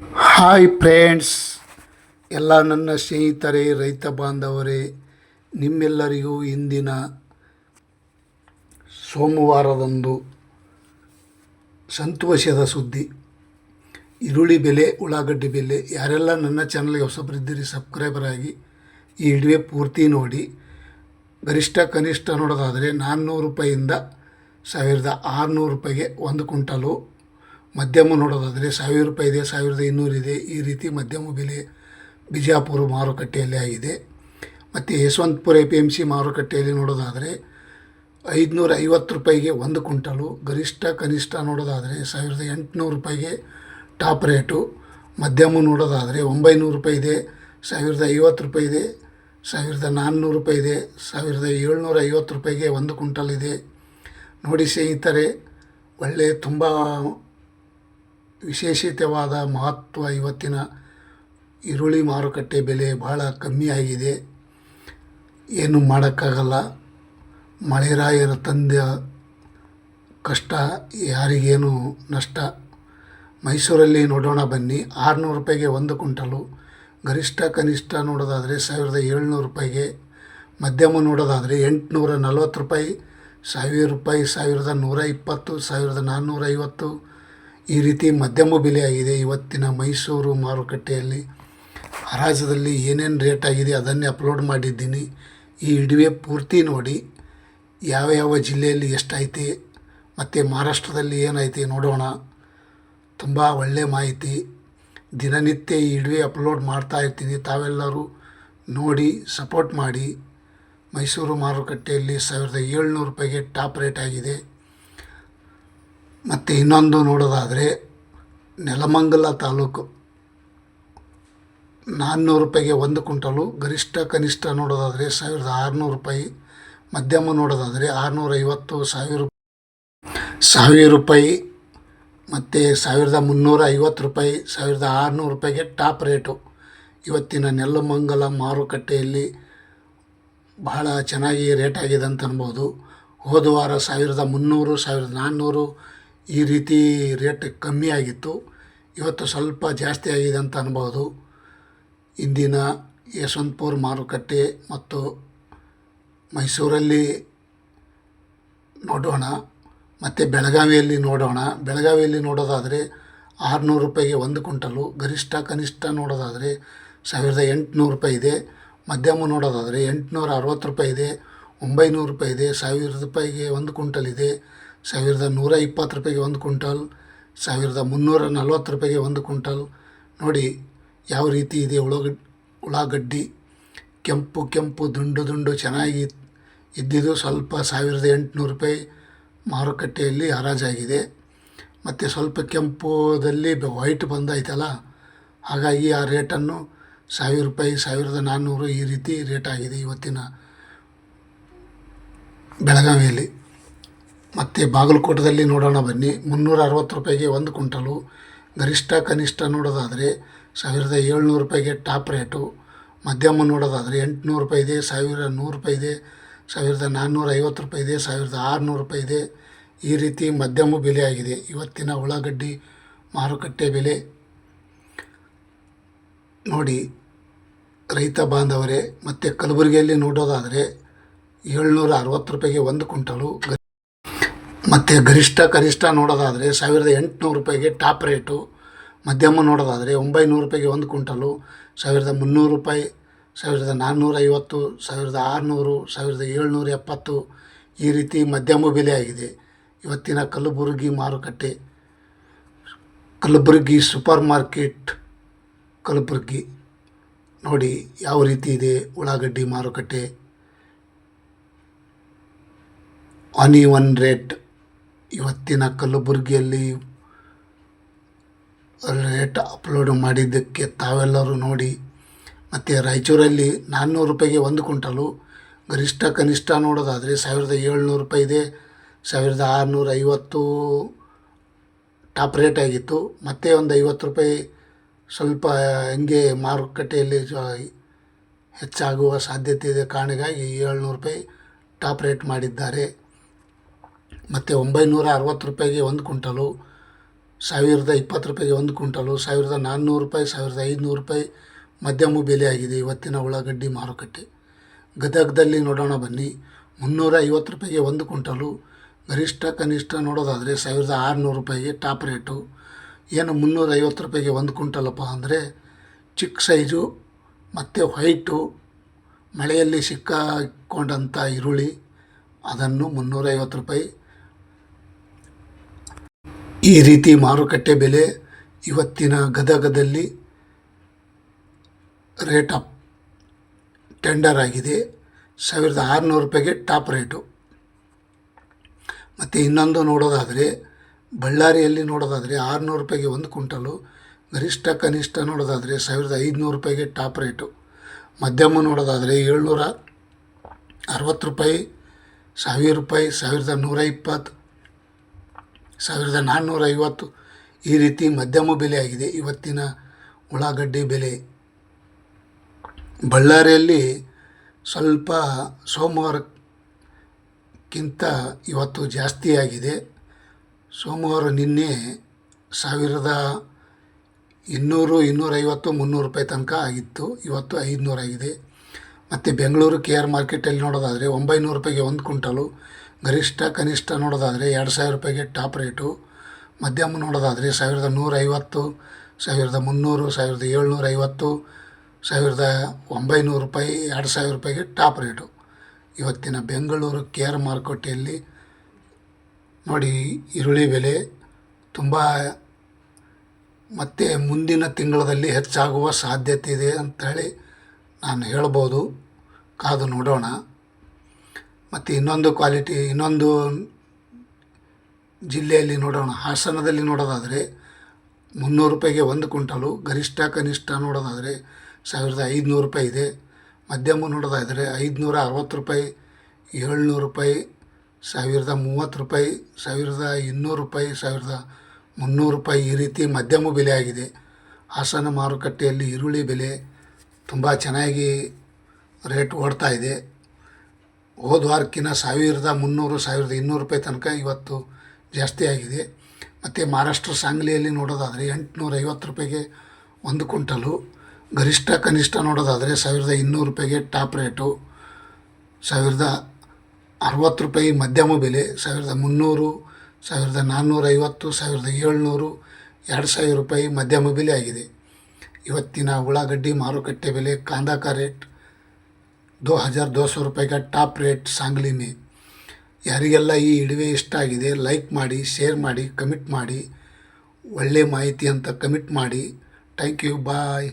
Hi friends ಎಲ್ಲ ನನ್ನ ಸ್ನೇಹಿತರೇ, ರೈತ ಬಾಂಧವರೇ, ನಿಮ್ಮೆಲ್ಲರಿಗೂ ಇಂದಿನ ಸೋಮವಾರದಂದು ಸಂತೋಷದ ಸುದ್ದಿ. ಈರುಳ್ಳಿ ಬೆಲೆ, ಉಳ್ಳಾಗಡ್ಡಿ ಬೆಲೆ, ಯಾರೆಲ್ಲ ನನ್ನ ಚಾನಲ್ಗೆ ಹೊಸಬರಿದ್ದೀರಿ ಸಬ್ಸ್ಕ್ರೈಬರ್ ಆಗಿ ಈ ವಿಡಿಯೋ ಪೂರ್ತಿ ನೋಡಿ. ಗರಿಷ್ಠ ಕನಿಷ್ಠ ನೋಡೋದಾದರೆ ನಾನ್ನೂರು ರೂಪಾಯಿಂದ ಸಾವಿರದ ಆರುನೂರು ರೂಪಾಯಿಗೆ ಒಂದು ಕ್ವಿಂಟಲು ಮಧ್ಯಮ ನೋಡೋದಾದರೆ ಸಾವಿರ ರೂಪಾಯಿ ಇದೆ, ಸಾವಿರದ ಇನ್ನೂರಿದೆ ಈ ರೀತಿ ಮಧ್ಯಮ ಬೆಲೆ ಬಿಜಾಪುರ ಮಾರುಕಟ್ಟೆಯಲ್ಲಿ ಆಗಿದೆ. ಮತ್ತು Yeshwanthpur A P M C ಮಾರುಕಟ್ಟೆಯಲ್ಲಿ ನೋಡೋದಾದರೆ ಐದುನೂರ ಐವತ್ತು ರೂಪಾಯಿಗೆ ಒಂದು ಕ್ವಿಂಟಲು, ಗರಿಷ್ಠ ಕನಿಷ್ಠ ನೋಡೋದಾದರೆ ಸಾವಿರದ ಎಂಟುನೂರು ರೂಪಾಯಿಗೆ ಟಾಪ್ ರೇಟು. ಮಧ್ಯಮ ನೋಡೋದಾದರೆ ಒಂಬೈನೂರು ರೂಪಾಯಿ ಇದೆ, ಸಾವಿರದ ಐವತ್ತು ರೂಪಾಯಿ ಇದೆ, ಸಾವಿರದ ನಾನ್ನೂರು ರೂಪಾಯಿ ಇದೆ, ಸಾವಿರದ ಏಳ್ನೂರ ಐವತ್ತು ರೂಪಾಯಿಗೆ ಒಂದು ಕ್ವಿಂಟಲ್ ಇದೆ. ನೋಡಿ ಸ್ನೇಹಿತರೆ ಒಳ್ಳೆಯ ತುಂಬ ವಿಶೇಷಿತವಾದ ಮಹತ್ವ ಇವತ್ತಿನ ಈರುಳ್ಳಿ ಮಾರುಕಟ್ಟೆ ಬೆಲೆ ಭಾಳ ಕಮ್ಮಿಯಾಗಿದೆ ಏನು ಮಾಡೋಕ್ಕಾಗಲ್ಲ. ಮಳೆರಾಯರ ತಂದ ಕಷ್ಟ, ಯಾರಿಗೇನು ನಷ್ಟ. ಮೈಸೂರಲ್ಲಿ ನೋಡೋಣ ಬನ್ನಿ. ಆರುನೂರು ರೂಪಾಯಿಗೆ ಒಂದು ಕ್ವಿಂಟಲು. ಗರಿಷ್ಠ ಕನಿಷ್ಠ ನೋಡೋದಾದರೆ ಸಾವಿರದ ಏಳ್ನೂರು ರೂಪಾಯಿಗೆ. ಮಧ್ಯಮ ನೋಡೋದಾದರೆ ಎಂಟುನೂರ ನಲ್ವತ್ತು ರೂಪಾಯಿ. ಸಾವಿರ ರೂಪಾಯಿ, ಸಾವಿರದ ನೂರ ಇಪ್ಪತ್ತು, ಸಾವಿರದ ನಾನ್ನೂರ ಐವತ್ತು. ಈ ರೀತಿ ಮಧ್ಯಮ ಬೆಲೆ ಆಗಿದೆ ಇವತ್ತಿನ ಮೈಸೂರು ಮಾರುಕಟ್ಟೆಯಲ್ಲಿ ಹರಾಜದಲ್ಲಿ ಏನೇನು ರೇಟ್ ಆಗಿದೆ ಅದನ್ನೇ ಅಪ್ಲೋಡ್ ಮಾಡಿದ್ದೀನಿ. ಈ ವಿಡಿಯೋ ಪೂರ್ತಿ ನೋಡಿ. ಯಾವ ಯಾವ ಜಿಲ್ಲೆಯಲ್ಲಿ ಎಷ್ಟೈತಿ ಮತ್ತು ಮಹಾರಾಷ್ಟ್ರದಲ್ಲಿ ಏನೈತಿ ನೋಡೋಣ. ತುಂಬ ಒಳ್ಳೆಯ ಮಾಹಿತಿ. ದಿನನಿತ್ಯ ಈ ವಿಡಿಯೋ ಅಪ್ಲೋಡ್ ಮಾಡ್ತಾ ಇರ್ತೀನಿ. ತಾವೆಲ್ಲರೂ ನೋಡಿ ಸಪೋರ್ಟ್ ಮಾಡಿ. ಮೈಸೂರು ಮಾರುಕಟ್ಟೆಯಲ್ಲಿ ಸಾವಿರದ ಏಳ್ನೂರು ರೂಪಾಯಿಗೆ ಟಾಪ್ ರೇಟ್ ಆಗಿದೆ. ಮತ್ತು ಇನ್ನೊಂದು ನೋಡೋದಾದರೆ ನೆಲಮಂಗಲ ತಾಲೂಕು. ನಾನ್ನೂರು ರೂಪಾಯಿಗೆ ಒಂದು ಕುಂಟಲು ಗರಿಷ್ಠ ಕನಿಷ್ಠ ನೋಡೋದಾದರೆ ಸಾವಿರದ ಆರುನೂರು ರೂಪಾಯಿ, ಮಧ್ಯಮ ನೋಡೋದಾದರೆ ಆರುನೂರೈವತ್ತು ಸಾವಿರ ಸಾವಿರ ರೂಪಾಯಿ ಮತ್ತು ಸಾವಿರದ ಮುನ್ನೂರ ಐವತ್ತು ರೂಪಾಯಿ, ಸಾವಿರದ ಆರುನೂರು ರೂಪಾಯಿಗೆ ಟಾಪ್ ರೇಟು. ಇವತ್ತಿನ ನೆಲಮಂಗಲ ಮಾರುಕಟ್ಟೆಯಲ್ಲಿ ಬಹಳ ಚೆನ್ನಾಗಿ ರೇಟ್ ಆಗಿದೆ ಅಂತ ಅನ್ಬೋದು. ಹೋದ ವಾರ ಸಾವಿರದ ಮುನ್ನೂರು, ಸಾವಿರದ ನಾನ್ನೂರು ಈ ರೀತಿ ರೇಟ್ ಕಮ್ಮಿ ಆಗಿತ್ತು. ಇವತ್ತು ಸ್ವಲ್ಪ ಜಾಸ್ತಿ ಆಗಿದೆ ಅಂತ ಅನ್ಬೋದು. ಇಂದಿನ ಯಶವಂತಪುರ ಮಾರುಕಟ್ಟೆ ಮತ್ತು ಮೈಸೂರಲ್ಲಿ ನೋಡೋಣ. ಮತ್ತು ಬೆಳಗಾವಿಯಲ್ಲಿ ನೋಡೋಣ. ಬೆಳಗಾವಿಯಲ್ಲಿ ನೋಡೋದಾದರೆ ಆರುನೂರು ರೂಪಾಯಿಗೆ ಒಂದು ಕ್ವಿಂಟಲು, ಗರಿಷ್ಠ ಕನಿಷ್ಠ ನೋಡೋದಾದರೆ ಸಾವಿರದ ಎಂಟುನೂರು ರೂಪಾಯಿ ಇದೆ. ಮಧ್ಯಮ ನೋಡೋದಾದರೆ ಎಂಟುನೂರ ಅರವತ್ತು ರೂಪಾಯಿ ಇದೆ. ಒಂಬೈನೂರು ರೂಪಾಯಿ ಇದೆ. ಸಾವಿರ ರೂಪಾಯಿಗೆ ಒಂದು ಕ್ವಿಂಟಲ್ ಇದೆ. ಸಾವಿರದ ನೂರ ಇಪ್ಪತ್ತು ರೂಪಾಯಿಗೆ ಒಂದು ಕುಂಟಲ್ ಸಾವಿರದ ಮುನ್ನೂರ ನಲ್ವತ್ತು ರೂಪಾಯಿಗೆ ಒಂದು ಕುಂಟಲ್ ನೋಡಿ, ಯಾವ ರೀತಿ ಇದೆ ಉಳ್ಳಾಗಡ್ಡಿ ಉಳ್ಳಾಗಡ್ಡಿ. ಕೆಂಪು ಕೆಂಪು, ದುಂಡು ದುಂಡು, ಚೆನ್ನಾಗಿ ಇದ್ದಿದ್ದು ಸ್ವಲ್ಪ ಸಾವಿರದ ಎಂಟುನೂರು ರೂಪಾಯಿ ಮಾರುಕಟ್ಟೆಯಲ್ಲಿ ಹರಾಜಾಗಿದೆ. ಮತ್ತು ಸ್ವಲ್ಪ ಕೆಂಪುದಲ್ಲಿ ವೈಟ್ ಬಂದೈತಲ್ಲ, ಹಾಗಾಗಿ ಆ ರೇಟನ್ನು ಸಾವಿರ ರೂಪಾಯಿ, ಸಾವಿರದ ನಾನ್ನೂರು ಈ ರೀತಿ ರೇಟ್ ಆಗಿದೆ ಇವತ್ತಿನ ಬೆಳಗಾವಿಯಲ್ಲಿ. ಮತ್ತು ಬಾಗಲಕೋಟದಲ್ಲಿ ನೋಡೋಣ ಬನ್ನಿ. ಮುನ್ನೂರ ಅರವತ್ತು ರೂಪಾಯಿಗೆ ಒಂದು ಕುಂಟಲು ಗರಿಷ್ಠ ಕನಿಷ್ಠ ನೋಡೋದಾದರೆ ಸಾವಿರದ ಏಳ್ನೂರು ರೂಪಾಯಿಗೆ ಟಾಪ್ ರೇಟು. ಮಧ್ಯಮ ನೋಡೋದಾದರೆ ಎಂಟುನೂರು ರೂಪಾಯಿ ಇದೆ ಸಾವಿರ ನೂರು ರೂಪಾಯಿ ಇದೆ ಸಾವಿರದ ನಾನ್ನೂರ ಐವತ್ತು ರೂಪಾಯಿ ಇದೆ ಸಾವಿರದ ಆರುನೂರು ರೂಪಾಯಿ ಇದೆ ಈ ರೀತಿ ಮಧ್ಯಮ ಬೆಲೆ ಆಗಿದೆ ಇವತ್ತಿನ ಉಳ್ಳಾಗಡ್ಡಿ ಮಾರುಕಟ್ಟೆ ಬೆಲೆ. ನೋಡಿ, ರೈತ ಬಾಂಧವರೇ, ಮತ್ತು ಕಲಬುರಗಿಯಲ್ಲಿ ನೋಡೋದಾದರೆ ಏಳ್ನೂರ ಅರವತ್ತು ರೂಪಾಯಿಗೆ ಒಂದು ಕ್ವಿಂಟಲು. ಗ ಮತ್ತು ಗರಿಷ್ಠ ಕನಿಷ್ಠ ನೋಡೋದಾದರೆ ಸಾವಿರದ ಎಂಟುನೂರು ರೂಪಾಯಿಗೆ ಟಾಪ್ ರೇಟು. ಮಧ್ಯಮ ನೋಡೋದಾದರೆ ಒಂಬೈನೂರು ರೂಪಾಯಿಗೆ ಒಂದು ಕ್ವಿಂಟಲು. ಸಾವಿರದ ಮುನ್ನೂರು ರೂಪಾಯಿ, ಸಾವಿರದ ನಾನ್ನೂರೈವತ್ತು ಸಾವಿರದ ಆರುನೂರು, ಸಾವಿರದ ಏಳ್ನೂರ ಎಪ್ಪತ್ತು ಈ ರೀತಿ ಮಧ್ಯಮ ಬೆಲೆ ಆಗಿದೆ ಇವತ್ತಿನ ಕಲಬುರಗಿ ಮಾರುಕಟ್ಟೆ. ಕಲಬುರಗಿ ಸೂಪರ್ ಮಾರ್ಕೆಟ್ ಕಲಬುರಗಿ ನೋಡಿ ಯಾವ ರೀತಿ ಇದೆ ಉಳ್ಳಾಗಡ್ಡಿ ಮಾರುಕಟ್ಟೆ. ಆನಿ ಒನ್ ರೇಟ್ ಇವತ್ತಿನ ಕಲಬುರಗಿಯಲ್ಲಿ ರೇಟ್ ಅಪ್ಲೋಡ್ ಮಾಡಿದ್ದಕ್ಕೆ ತಾವೆಲ್ಲರೂ ನೋಡಿ. ಮತ್ತು ರಾಯಚೂರಲ್ಲಿ ನಾನ್ನೂರು ರೂಪಾಯಿಗೆ ಒಂದು ಕ್ವಿಂಟಲು, ಗರಿಷ್ಠ ಕನಿಷ್ಠ ನೋಡೋದಾದರೆ ಸಾವಿರದ ಏಳ್ನೂರು ರೂಪಾಯಿ ಇದೆ. ಸಾವಿರದ ಆರುನೂರ ಐವತ್ತು ಟಾಪ್ ರೇಟ್ ಆಗಿತ್ತು. ಮತ್ತೆ ಒಂದು ಐವತ್ತು ರೂಪಾಯಿ ಸ್ವಲ್ಪ ಹಂಗೆ ಮಾರುಕಟ್ಟೆಯಲ್ಲಿ ಹೆಚ್ಚಾಗುವ ಸಾಧ್ಯತೆ ಇದೆ. ಕಾರಣಕ್ಕಾಗಿ ಏಳ್ನೂರು ರೂಪಾಯಿ ಟಾಪ್ ರೇಟ್ ಮಾಡಿದ್ದಾರೆ. ಮತ್ತು ಒಂಬೈನೂರ ಅರವತ್ತು ರೂಪಾಯಿಗೆ ಒಂದು ಕ್ವಿಂಟಲು, ಸಾವಿರದ ಇಪ್ಪತ್ತು ರೂಪಾಯಿಗೆ ಒಂದು ಕ್ವಿಂಟಲು, ಸಾವಿರದ ನಾನ್ನೂರು ರೂಪಾಯಿ, ಸಾವಿರದ ಐದುನೂರು ರೂಪಾಯಿ ಮಧ್ಯಮ ಬೆಲೆ ಆಗಿದೆ ಇವತ್ತಿನ ಉಳ್ಳಾಗಡ್ಡಿ ಮಾರುಕಟ್ಟೆ. ಗದಗದಲ್ಲಿ ನೋಡೋಣ ಬನ್ನಿ. ಮುನ್ನೂರ ಐವತ್ತು ರೂಪಾಯಿಗೆ ಒಂದು ಕ್ವಿಂಟಲು. ಗರಿಷ್ಠ ಕನಿಷ್ಠ ನೋಡೋದಾದರೆ ಸಾವಿರದ ಆರುನೂರು ರೂಪಾಯಿಗೆ ಟಾಪ್ ರೇಟು. ಏನು ಮುನ್ನೂರ ಐವತ್ತು ರೂಪಾಯಿಗೆ ಒಂದು ಕ್ವಿಂಟಲಪ್ಪ ಅಂದರೆ ಚಿಕ್ಕ ಸೈಜು, ಮತ್ತು ವೈಟು, ಮಳೆಯಲ್ಲಿ ಸಿಕ್ಕಾಕೊಂಡಂಥ ಈರುಳ್ಳಿ, ಅದನ್ನು ಮುನ್ನೂರೈವತ್ತು ರೂಪಾಯಿ. ಈ ರೀತಿ ಮಾರುಕಟ್ಟೆ ಬೆಲೆ ಇವತ್ತಿನ ಗದಗದಲ್ಲಿ ರೇಟ್ ಅಪ್, ಟೆಂಡರ್ ಆಗಿದೆ. ಸಾವಿರದ ಆರುನೂರು ರೂಪಾಯಿಗೆ ಟಾಪ್ ರೇಟು. ಮತ್ತು ಇನ್ನೊಂದು ನೋಡೋದಾದರೆ, ಬಳ್ಳಾರಿಯಲ್ಲಿ ನೋಡೋದಾದರೆ ಆರುನೂರು ರೂಪಾಯಿಗೆ ಒಂದು ಕ್ವಿಂಟಲು, ಗರಿಷ್ಠ ಕನಿಷ್ಠ ನೋಡೋದಾದರೆ ಸಾವಿರದ ಐದುನೂರು ರೂಪಾಯಿಗೆ ಟಾಪ್ ರೇಟು. ಮಧ್ಯಮ ನೋಡೋದಾದರೆ ಏಳ್ನೂರ ಅರವತ್ತು ರೂಪಾಯಿ, ಸಾವಿರ ರೂಪಾಯಿ, ಸಾವಿರದ ನೂರ ಇಪ್ಪತ್ತು ಸಾವಿರದ ನಾನ್ನೂರ ಐವತ್ತು ಈ ರೀತಿ ಮಧ್ಯಮ ಬೆಲೆ ಆಗಿದೆ ಇವತ್ತಿನ ಉಳ್ಳಾಗಡ್ಡಿ ಬೆಲೆ. ಬಳ್ಳಾರಿಯಲ್ಲಿ ಸ್ವಲ್ಪ ಸೋಮವಾರಕ್ಕಿಂತ ಇವತ್ತು ಜಾಸ್ತಿ ಆಗಿದೆ ಸೋಮವಾರ ನಿನ್ನೆ ಸಾವಿರದ ಇನ್ನೂರು ಇನ್ನೂರೈವತ್ತು ಮುನ್ನೂರು ರೂಪಾಯಿ ತನಕ ಆಗಿತ್ತು. ಇವತ್ತು ಐದುನೂರಾಗಿದೆ. ಮತ್ತು ಬೆಂಗಳೂರು ಕೆ ಆರ್ ಮಾರ್ಕೆಟಲ್ಲಿ ನೋಡೋದಾದರೆ ಒಂಬೈನೂರು ರೂಪಾಯಿಗೆ ಒಂದು ಕ್ವಿಂಟಲು. ಗರಿಷ್ಠ ಕನಿಷ್ಠ ನೋಡೋದಾದರೆ ಎರಡು ಸಾವಿರ ರೂಪಾಯಿಗೆ ಟಾಪ್ ರೇಟು. ಮಧ್ಯಮ ನೋಡೋದಾದರೆ ಸಾವಿರದ ನೂರೈವತ್ತು, ಸಾವಿರದ ಮುನ್ನೂರು, ಸಾವಿರದ ಏಳ್ನೂರ ಐವತ್ತು ಸಾವಿರದ ಒಂಬೈನೂರು ರೂಪಾಯಿ, ಎರಡು ಸಾವಿರ ರೂಪಾಯಿಗೆ ಟಾಪ್ ರೇಟು. ಇವತ್ತಿನ ಬೆಂಗಳೂರು ಕೆ ಆರ್ ಮಾರುಕಟ್ಟೆಯಲ್ಲಿ ನೋಡಿ ಈರುಳ್ಳಿ ಬೆಲೆ ತುಂಬ ಮತ್ತು ಮುಂದಿನ ತಿಂಗಳಲ್ಲಿ ಹೆಚ್ಚಾಗುವ ಸಾಧ್ಯತೆ ಇದೆ ಅಂತ ಹೇಳಿ ನಾನು ಹೇಳ್ಬೋದು. ಕಾದು ನೋಡೋಣ. ಮತ್ತು ಇನ್ನೊಂದು ಕ್ವಾಲಿಟಿ ಇನ್ನೊಂದು ಜಿಲ್ಲೆಯಲ್ಲಿ ನೋಡೋಣ. ಹಾಸನದಲ್ಲಿ ನೋಡೋದಾದರೆ ಮುನ್ನೂರು ರೂಪಾಯಿಗೆ ಒಂದು ಕ್ವಿಂಟಲು, ಗರಿಷ್ಠ ಕನಿಷ್ಠ ನೋಡೋದಾದರೆ ಸಾವಿರದ ಐದುನೂರು ರೂಪಾಯಿ ಇದೆ. ಮಧ್ಯಮ ನೋಡೋದಾದರೆ ಐದುನೂರ ಅರವತ್ತು ರೂಪಾಯಿ, ಏಳ್ನೂರು ರೂಪಾಯಿ, ಸಾವಿರದ ಮೂವತ್ತು ರೂಪಾಯಿ, ಸಾವಿರದ ಇನ್ನೂರು ರೂಪಾಯಿ, ಸಾವಿರದ ಮುನ್ನೂರು ರೂಪಾಯಿ ಈ ರೀತಿ ಮಧ್ಯಮ ಬೆಲೆ ಆಗಿದೆ ಹಾಸನ ಮಾರುಕಟ್ಟೆಯಲ್ಲಿ ಈರುಳ್ಳಿ ಬೆಲೆ ತುಂಬ ಚೆನ್ನಾಗಿ ರೇಟ್ ಓಡ್ತಾ ಇದೆ. ಹೋದ ವಾರಕ್ಕಿಂತ ಸಾವಿರದ ಮುನ್ನೂರು, ಸಾವಿರದ ಇನ್ನೂರು ರೂಪಾಯಿ ತನಕ ಇವತ್ತು ಜಾಸ್ತಿ ಆಗಿದೆ. ಮತ್ತು ಮಹಾರಾಷ್ಟ್ರ ಸಾಂಗ್ಲಿಯಲ್ಲಿ ನೋಡೋದಾದರೆ ಎಂಟುನೂರ ಐವತ್ತು ರೂಪಾಯಿಗೆ ಒಂದು ಕ್ವಿಂಟಲು. ಗರಿಷ್ಠ ಕನಿಷ್ಠ ನೋಡೋದಾದರೆ ಸಾವಿರದ ಇನ್ನೂರು ರೂಪಾಯಿಗೆ ಟಾಪ್ ರೇಟು. ಸಾವಿರದ ಅರವತ್ತು ರೂಪಾಯಿ ಮಧ್ಯಮ ಬೆಲೆ. ಸಾವಿರದ ಮುನ್ನೂರು, ಸಾವಿರದ ನಾನ್ನೂರೈವತ್ತು, ಸಾವಿರದ ಏಳ್ನೂರು, ಎರಡು ಸಾವಿರ ರೂಪಾಯಿ ಮಧ್ಯಮ ಬೆಲೆ ಆಗಿದೆ. ಇವತ್ತಿನ ಉಳ್ಳಾಗಡ್ಡಿ ಮಾರುಕಟ್ಟೆ ಬೆಲೆ ಕಾಂದಾಕ ರೇಟ್ दो हज़ार दो सौ रुपये का ಟಾಪ್ ರೇಟ್ ಸಾಂಗ್ಲಿ ಮೇ ಯಾರಿಗೆಲ್ಲ ಈ ಇಡುವೆ ಇಷ್ಟ ಆಗಿದೆ ಲೈಕ್ ಮಾಡಿ ಶೇರ್ ಮಾಡಿ ಕಮಿಟ್ ಮಾಡಿ ಒಳ್ಳೆ ಮಾಹಿತಿ ಅಂತ ಕಮಿಟ್ ಮಾಡಿ ಥ್ಯಾಂಕ್ ಯು ಬಾಯ್